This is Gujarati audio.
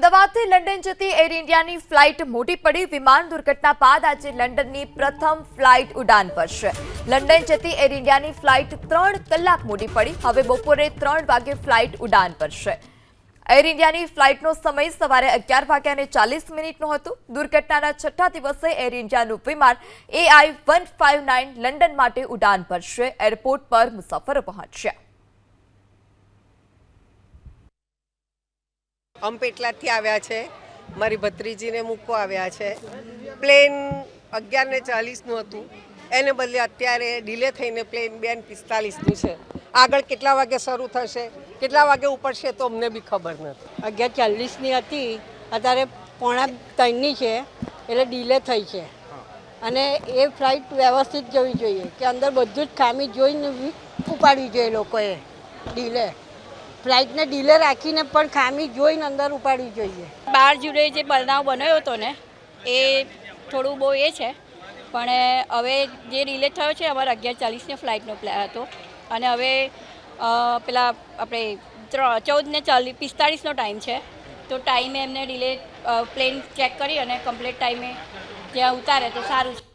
અમદાવાદથી લંડન જતી એર ઇન્ડિયાની ફ્લાઇટ મોટી પડી. વિમાન દુર્ઘટના બાદ આજે લંડનની પ્રથમ ફ્લાઇટ ઉડાન ભરશે. લંડન જતી એર ઇન્ડિયાની ફ્લાઇટ ત્રણ કલાક મોડી પડી. હવે બપોરે ત્રણ વાગે ફ્લાઇટ ઉડાન ભરશે. એર ઇન્ડિયાની ફ્લાઇટનો સમય સવારે અગિયાર વાગ્યાને ચાલીસ મિનિટનો હતો. દુર્ઘટનાના છઠ્ઠા દિવસે એર ઇન્ડિયાનું વિમાન AI one five nine London માટે ઉડાન ભરશે. એરપોર્ટ પર મુસાફરો પહોંચ્યા. અમે પેટલાદથી આવ્યા છે. મારી ભત્રીજીને મૂકવા આવ્યા છે. પ્લેન અગિયાર ને ચાલીસનું હતું. એને બદલે અત્યારે ડિલે થઈને પ્લેન બે ને પિસ્તાલીસનું છે. આગળ કેટલા વાગે શરૂ થશે, કેટલા વાગે ઉપડશે તો અમને બી ખબર નથી. અગિયાર ચાલીસની હતી. અત્યારે પોણા ત્રણની છે, એટલે ડીલે થઈ છે. અને એ ફ્લાઇટ વ્યવસ્થિત જવી જોઈએ, કે અંદર બધું જ ખામી જોઈને ઉપાડવી જોઈએ લોકોએ ડીલે. ફ્લાઇટને ડીલે રાખીને પણ ખામી જોઈને અંદર ઉપાડવી જોઈએ. બાર જુડે જે બનાવ બનાવ્યો હતો ને, એ થોડું બહુ એ છે. પણ હવે જે રિલે થયો છે, અમારે અગિયાર ચાલીસને ફ્લાઇટનો પ્લાન હતો. અને હવે પેલા આપણે ચૌદ ને ચાલીસ પિસ્તાળીસનો ટાઈમ છે. તો ટાઈમે એમને ડિલે પ્લેન ચેક કરી અને કમ્પ્લીટ ટાઈમે જ્યાં ઉતારે તો સારું છે.